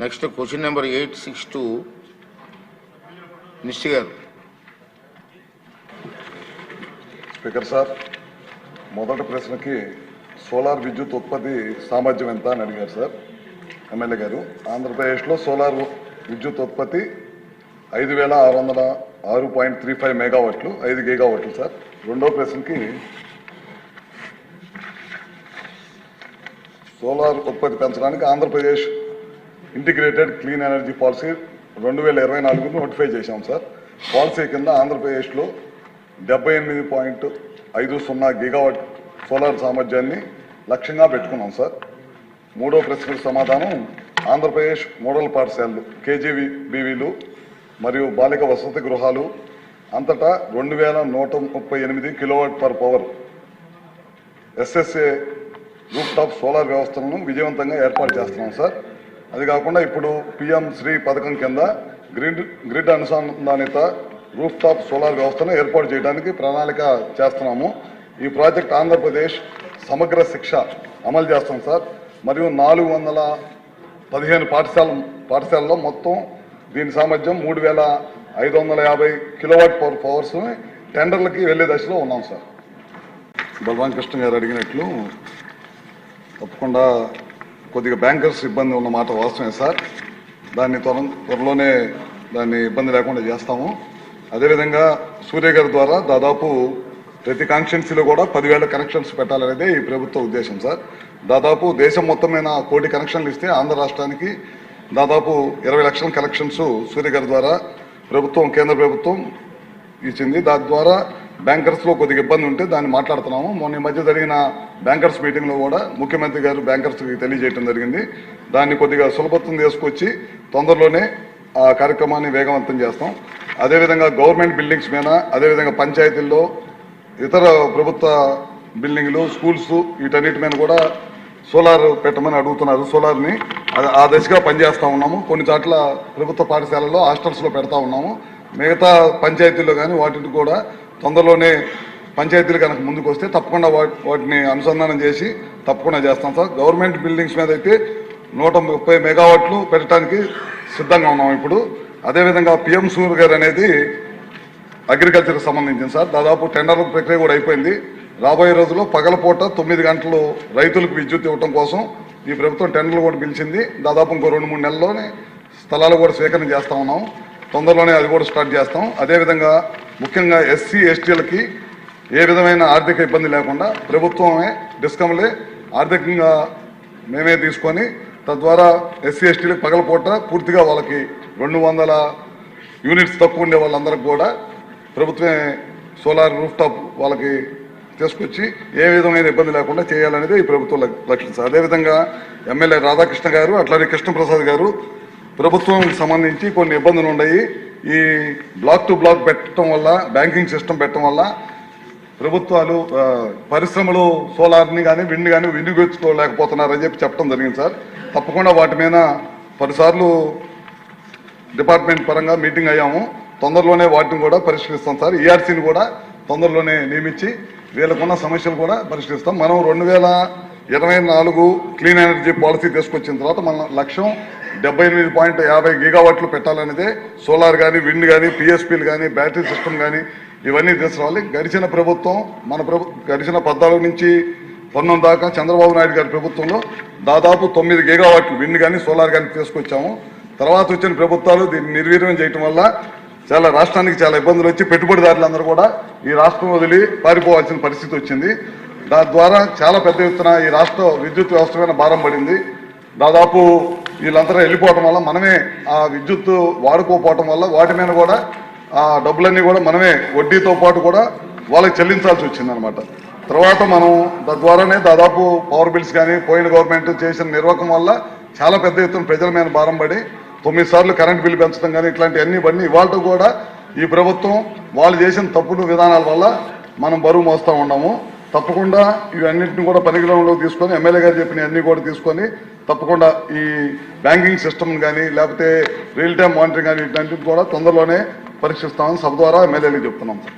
Next question number eight six two. నిశ్చి గారు. Speaker sir మొదటి ప్రశ్నకి సోలార్ విద్యుత్ ఉత్పత్తి సామర్థ్యం ఎంత అని అడిగారు సార్ ఎమ్మెల్యే గారు. ఆంధ్రప్రదేశ్లో సోలార్ విద్యుత్ ఉత్పత్తి ఐదు వేల ఆరు వందల ఆరు పాయింట్ త్రీ ఫైవ్ మెగావాట్లు ఐదు గీగావాట్లు సార్. రెండో ప్రశ్నకి సోలార్ ఉత్పత్తి పెంచడానికి Andhra Pradesh integrated clean energy policy రెండు వేల ఇరవై నాలుగు నోటిఫై చేశాం సార్. పాలసీ కింద ఆంధ్రప్రదేశ్లో డెబ్బై ఎనిమిది పాయింట్ ఐదు సున్నా గిగావాట్ సోలార్ సామర్థ్యాన్ని లక్ష్యంగా పెట్టుకున్నాం సార్. మూడో ప్రశ్నకు సమాధానం ఆంధ్రప్రదేశ్ మోడల్ పాఠశాలలు కేజీవి బీవీలు మరియు బాలిక వసతి గృహాలు అంతటా రెండు వేల నూట ముప్పై ఎనిమిది kilowatt per power SSA rooftop solar వ్యవస్థలను విజయవంతంగా ఏర్పాటు చేస్తున్నాం సార్. అది కాకుండా ఇప్పుడు పిఎం శ్రీ పథకం కింద గ్రిడ్ గ్రిడ్ అనుసంధానిత రూఫ్ టాప్ సోలార్ వ్యవస్థను ఏర్పాటు చేయడానికి ప్రణాళిక చేస్తున్నాము. ఈ ప్రాజెక్ట్ ఆంధ్రప్రదేశ్ సమగ్ర శిక్ష అమలు చేస్తాం సార్. మరియు నాలుగు వందల పదిహేను పాఠశాల పాఠశాలలో మొత్తం దీని సామర్థ్యం మూడు వేల ఐదు వందల యాభై కిలోవాట్ పవర్ పవర్స్ టెండర్లకి వెళ్ళే దశలో ఉన్నాం సార్. భగవాన్ కృష్ణ గారు అడిగినట్లు తప్పకుండా కొద్దిగా బ్యాంకర్స్ ఇబ్బంది ఉన్న మాట వాస్తవమే సార్. దాన్ని త్వర త్వరలోనే దాన్ని ఇబ్బంది లేకుండా చేస్తాము. అదేవిధంగా సూర్య గారి ద్వారా దాదాపు ప్రతి కాన్స్టిట్యున్సీలో కూడా పదివేల కనెక్షన్స్ పెట్టాలనేదే ఈ ప్రభుత్వ ఉద్దేశం సార్. దాదాపు దేశం మొత్తమైన కోటి కనెక్షన్లు ఇస్తే ఆంధ్ర రాష్ట్రానికి దాదాపు ఇరవై లక్షల కనెక్షన్స్ సూర్య గారి ద్వారా ప్రభుత్వం కేంద్ర ప్రభుత్వం ఇచ్చింది. దాని ద్వారా బ్యాంకర్స్లో కొద్దిగా ఇబ్బంది ఉంటే దాన్ని మాట్లాడుతున్నాము. మొన్న ఈ మధ్య జరిగిన బ్యాంకర్స్ మీటింగ్లో కూడా ముఖ్యమంత్రి గారు బ్యాంకర్స్ తెలియజేయడం జరిగింది. దాన్ని కొద్దిగా సులభత్వం తీసుకొచ్చి తొందరలోనే ఆ కార్యక్రమాన్ని వేగవంతం చేస్తాం. అదేవిధంగా గవర్నమెంట్ బిల్డింగ్స్ మీద అదేవిధంగా పంచాయతీల్లో ఇతర ప్రభుత్వ బిల్డింగ్లు స్కూల్స్ వీటన్నిటి మీద కూడా సోలార్ పెట్టమని అడుగుతున్నారు. సోలార్ని ఆ దశగా పనిచేస్తూ ఉన్నాము. కొన్ని చోట్ల ప్రభుత్వ పాఠశాలలో హాస్టల్స్లో పెడతా ఉన్నాము. మిగతా పంచాయతీల్లో కానీ వాటిని కూడా తొందరలోనే పంచాయతీలు కనుక ముందుకు వస్తే తప్పకుండా వాటిని అనుసంధానం చేసి తప్పకుండా చేస్తాం సార్. గవర్నమెంట్ బిల్డింగ్స్ మీద అయితే నూట ముప్పై మెగావాట్లు పెట్టడానికి సిద్ధంగా ఉన్నాం ఇప్పుడు. అదేవిధంగా పిఎం సూర్ గారు అనేది అగ్రికల్చర్కి సంబంధించింది సార్. దాదాపు టెండర్ ప్రక్రియ కూడా అయిపోయింది. రాబోయే రోజుల్లో పగలపూట తొమ్మిది గంటలు రైతులకు విద్యుత్ ఇవ్వడం కోసం ఈ ప్రభుత్వం టెండర్లు కూడా పిలిచింది. దాదాపు ఇంకో రెండు మూడు నెలల్లోనే స్థలాలు కూడా స్వీకరణ చేస్తా ఉన్నాం. తొందరలోనే అది కూడా స్టార్ట్ చేస్తాం. అదేవిధంగా ముఖ్యంగా ఎస్సీ ఎస్టీలకి ఏ విధమైన ఆర్థిక ఇబ్బంది లేకుండా ప్రభుత్వమే డిస్కమ్లే ఆర్థికంగా మేమే తీసుకొని తద్వారా ఎస్సీ ఎస్టీలకు పగలపూట పూర్తిగా వాళ్ళకి రెండు వందల యూనిట్స్ తక్కువ ఉండే వాళ్ళందరికీ కూడా ప్రభుత్వమే సోలార్ రూఫ్ టాప్ వాళ్ళకి తీసుకొచ్చి ఏ విధమైన ఇబ్బంది లేకుండా చేయాలనేది ఈ ప్రభుత్వం లక్ష్యం సార్. అదేవిధంగా ఎమ్మెల్యే రాధాకృష్ణ గారు అట్లానే కృష్ణప్రసాద్ గారు ప్రభుత్వం సంబంధించి కొన్ని ఇబ్బందులు ఉన్నాయి. ఈ బ్లాక్ టు బ్లాక్ పెట్టడం వల్ల బ్యాంకింగ్ సిస్టమ్ పెట్టడం వల్ల ప్రభుత్వాలు పరిశ్రమలు సోలార్ని కానీ విండ్ కానీ వినియోగించుకోలేకపోతున్నారని చెప్పి చెప్పడం జరిగింది సార్. తప్పకుండా వాటి మీద పలుసార్లు డిపార్ట్మెంట్ పరంగా మీటింగ్ అయ్యాము. తొందరలోనే వాటిని కూడా పరిష్కరిస్తాం సార్. ఈఆర్సీని కూడా తొందరలోనే నియమించి వీళ్ళకున్న సమస్యలు కూడా పరిష్కరిస్తాం. మనం రెండు వేల ఇరవై నాలుగు క్లీన్ ఎనర్జీ పాలసీ తీసుకొచ్చిన తర్వాత మన లక్ష్యం డెబ్బై ఎనిమిది పాయింట్ యాభై గిగావాట్లు పెట్టాలనేదే సోలార్ కానీ విండ్ కానీ పిఎస్పీలు కానీ బ్యాటరీ సిస్టమ్ కానీ ఇవన్నీ తీసుకురావాలి. గడిచిన ప్రభుత్వం మన ప్రభు గడిచిన పద్నాలుగు నుంచి పంతొమ్మిది దాకా చంద్రబాబు నాయుడు గారి ప్రభుత్వంలో దాదాపు తొమ్మిది గిగావాట్లు విండ్ కానీ సోలార్ కానీ తీసుకొచ్చాము. తర్వాత వచ్చిన ప్రభుత్వాలు దీన్ని నిర్వీర్యం చేయటం వల్ల చాలా రాష్ట్రానికి చాలా ఇబ్బందులు వచ్చి పెట్టుబడిదారులందరూ కూడా ఈ రాష్ట్రం వదిలి పారిపోవాల్సిన పరిస్థితి వచ్చింది. దాని ద్వారా చాలా పెద్ద ఎత్తున ఈ రాష్ట్ర విద్యుత్ వ్యవస్థ మీద భారం పడింది. దాదాపు వీళ్ళంతా వెళ్ళిపోవటం వల్ల మనమే ఆ విద్యుత్ వాడుకోపోవటం వల్ల వాటి మీద కూడా ఆ డబ్బులన్నీ కూడా మనమే వడ్డీతో పాటు కూడా వాళ్ళకి చెల్లించాల్సి వచ్చిందనమాట తర్వాత మనం తద్వారానే దాదాపు పవర్ బిల్స్ కానీ పోయిన గవర్నమెంట్ చేసిన నిర్వాహకం వల్ల చాలా పెద్ద ఎత్తున ప్రజల మీద భారం పడి తొమ్మిది సార్లు కరెంట్ బిల్లు పెంచడం కానీ ఇట్లాంటివన్నీ ఇవన్నీ ఇవాళ కూడా ఈ ప్రభుత్వం వాళ్ళు చేసిన తప్పుడు విధానాల వల్ల మనం బరువు మోస్తూ ఉన్నాము. తప్పకుండా ఇవన్నింటిని కూడా పరిగణలోకి తీసుకొని ఎమ్మెల్యే గారు చెప్పిన అన్ని కూడా తీసుకొని తప్పకుండా ఈ బ్యాంకింగ్ సిస్టమ్ కానీ లేకపోతే రియల్ టైం మానిటరింగ్ కానీ ఇట్లాంటివి కూడా తొందరలోనే పరీక్షిస్తామని సభ ద్వారా ఎమ్మెల్యేలకు చెప్తున్నాం సార్.